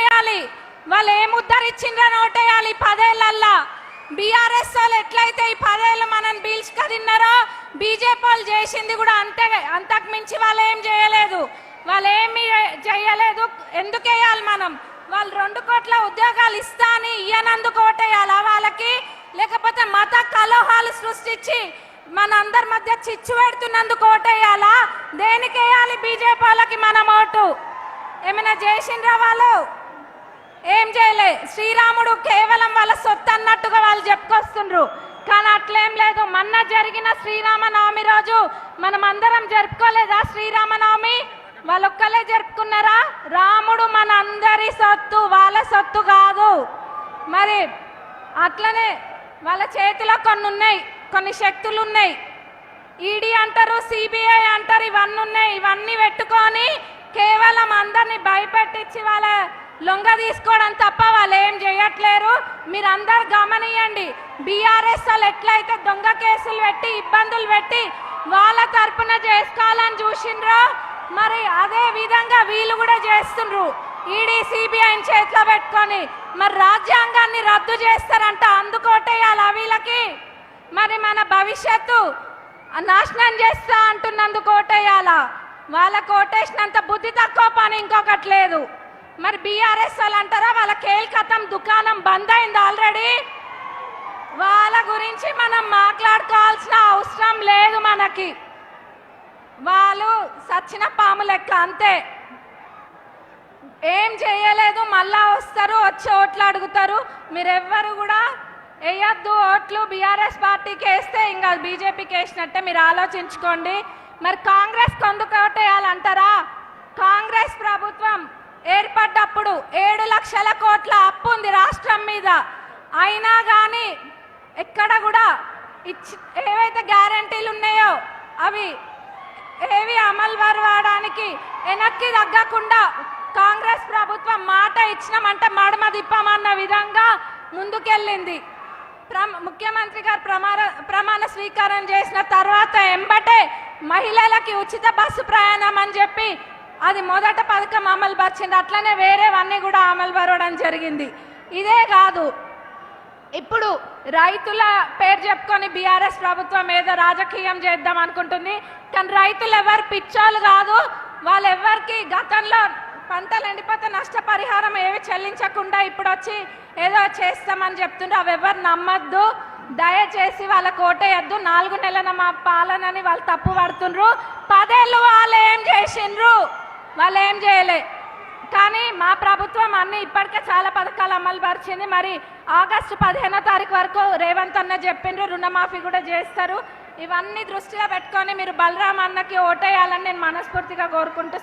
నోటేయాలి వాళ్ళు ఏం ఉద్ధరించిండ్రని ఓటేయాలి పదేళ్ళల్లా బీఆర్ఎస్ వాళ్ళు ఎట్లయితే ఈ పదేళ్ళు మనం బీల్చుక తిన్నారో బీజేపీ వాళ్ళు చేసింది కూడా అంతే అంతకు మించి వాళ్ళు ఏం చేయలేదు. వాళ్ళు ఏమి చేయలేదు ఎందుకేయాలి మనం? వాళ్ళు రెండు కోట్ల ఉద్యోగాలు ఇస్తా అని ఇయ్యనందుకు ఓటేయాలా వాళ్ళకి? లేకపోతే మత కలహాలు సృష్టించి మన అందరి మధ్య చిచ్చు పెడుతున్నందుకు ఓటేయాలా? దేనికేయాలి బీజేపీ వాళ్ళకి మనం ఓటు? ఏమైనా చేసిండ్రా వాళ్ళు? ఏం చేయలే. శ్రీరాముడు కేవలం వాళ్ళ సొత్తు అన్నట్టుగా వాళ్ళు చెప్పుకొస్తుండ్రు. కానీ అట్లేం లేదు. మొన్న జరిగిన శ్రీరామనవమి రోజు మనం అందరం జరుపుకోలేదా శ్రీరామనవమి? వాళ్ళొక్కలే జరుపుకున్నారా? రాముడు మన అందరి సొత్తు వాళ్ళ సొత్తు కాదు. మరి అట్లనే వాళ్ళ చేతిలో కొన్ని ఉన్నాయి కొన్ని శక్తులు ఉన్నాయి ఈడీ అంటారు సిబిఐ అంటారు ఇవన్నీ ఉన్నాయి ఇవన్నీ పెట్టుకొని కేవలం అందరిని భయపెట్టించి వాళ్ళ లొంగ తీసుకోవడం తప్ప వాళ్ళు ఏం చేయట్లేరు. మీరు అందరు గమనియండి. బీఆర్ఎస్ వాళ్ళు ఎట్లయితే దొంగ కేసులు పెట్టి ఇబ్బందులు పెట్టి వాళ్ళ తరపున చేసుకోవాలని చూసిండ్రో మరి అదే విధంగా వీళ్ళు కూడా చేస్తుండ్రు. ఈడీ సిబిఐని చేతిలో పెట్టుకొని మరి రాజ్యాంగాన్ని రద్దు చేస్తారంట అందుకోటేయాలి వీళ్ళకి? మరి మన భవిష్యత్తు నాశనం చేస్తా అంటున్నందుకు ఓటేయాలా వాళ్ళ ఓటేసినంత బుద్ధి తక్కువ పని ఇంకొకటి లేదు. మరి బీఆర్ఎస్ వాళ్ళు అంటారా? వాళ్ళ కేల్కతం దుకాణం బంద్ అయింది ఆల్రెడీ వాళ్ళ గురించి మనం మాట్లాడుకోవాల్సిన అవసరం లేదు మనకి. వాళ్ళు సచ్చిన పాము లెక్క అంతే. ఏం చేయలేదు మళ్ళా వస్తారు వచ్చి ఓట్లు అడుగుతారు. మీరెవ్వరు కూడా వేయద్దు ఓట్లు. బీఆర్ఎస్ పార్టీకి వేస్తే ఇంకా బీజేపీకి వేసినట్టే మీరు ఆలోచించుకోండి. మరి కాంగ్రెస్ కొందుకోటేయాలంటారా? కాంగ్రెస్ ప్రభుత్వం ఏర్పడ్డప్పుడు ఏడు లక్షల కోట్ల అప్పు ఉంది రాష్ట్రం మీద. అయినా కానీ ఎక్కడ కూడా ఇచ్చి ఏవైతే గ్యారంటీలు ఉన్నాయో అవి ఏవి అమలు పరవడానికి వెనక్కి తగ్గకుండా కాంగ్రెస్ ప్రభుత్వం మాట ఇచ్చినామంటే మడమ తిప్పమన్న విధంగా ముందుకెళ్ళింది. ప్ర ముఖ్యమంత్రి గారు ప్రమాణ ప్రమాణ స్వీకారం చేసిన తర్వాత ఎంబటే మహిళలకి ఉచిత బస్సు ప్రయాణం అని చెప్పి అది మొదట పథకం అమలు పరిచింది. అట్లనే వేరేవన్నీ కూడా అమలు పరవడం జరిగింది. ఇదే కాదు ఇప్పుడు రైతుల పేరు చెప్పుకొని బీఆర్ఎస్ ప్రభుత్వం ఏదో రాజకీయం చేద్దాం అనుకుంటుంది. కానీ రైతులు ఎవరు పిచ్చోళ్ళు కాదు. వాళ్ళు ఎవరికి గతంలో పంటలు ఎండిపోతే నష్టపరిహారం ఏవి చెల్లించకుండా ఇప్పుడు వచ్చి ఏదో చేస్తామని చెప్తుండ్రు. అవి ఎవరు నమ్మద్దు. దయచేసి వాళ్ళ కోటేయద్దు నాలుగు నెలల మా పాలనని వాళ్ళు తప్పు పడుతుండ్రు పదేళ్ళు వాళ్ళు ఏం చేసిండ్రు? వాళ్ళు ఏం చేయలే. కానీ మా ప్రభుత్వం అన్ని ఇప్పటికే చాలా పథకాలు అమలు పరిచింది. మరి ఆగస్టు పదిహేనో తారీఖు వరకు రేవంత్ అన్న చెప్పిండ్రు రుణమాఫీ కూడా చేస్తారు. ఇవన్నీ దృష్టిలో పెట్టుకొని మీరు బలరాం అన్నకి ఓటేయాలని నేను మనస్ఫూర్తిగా కోరుకుంటూ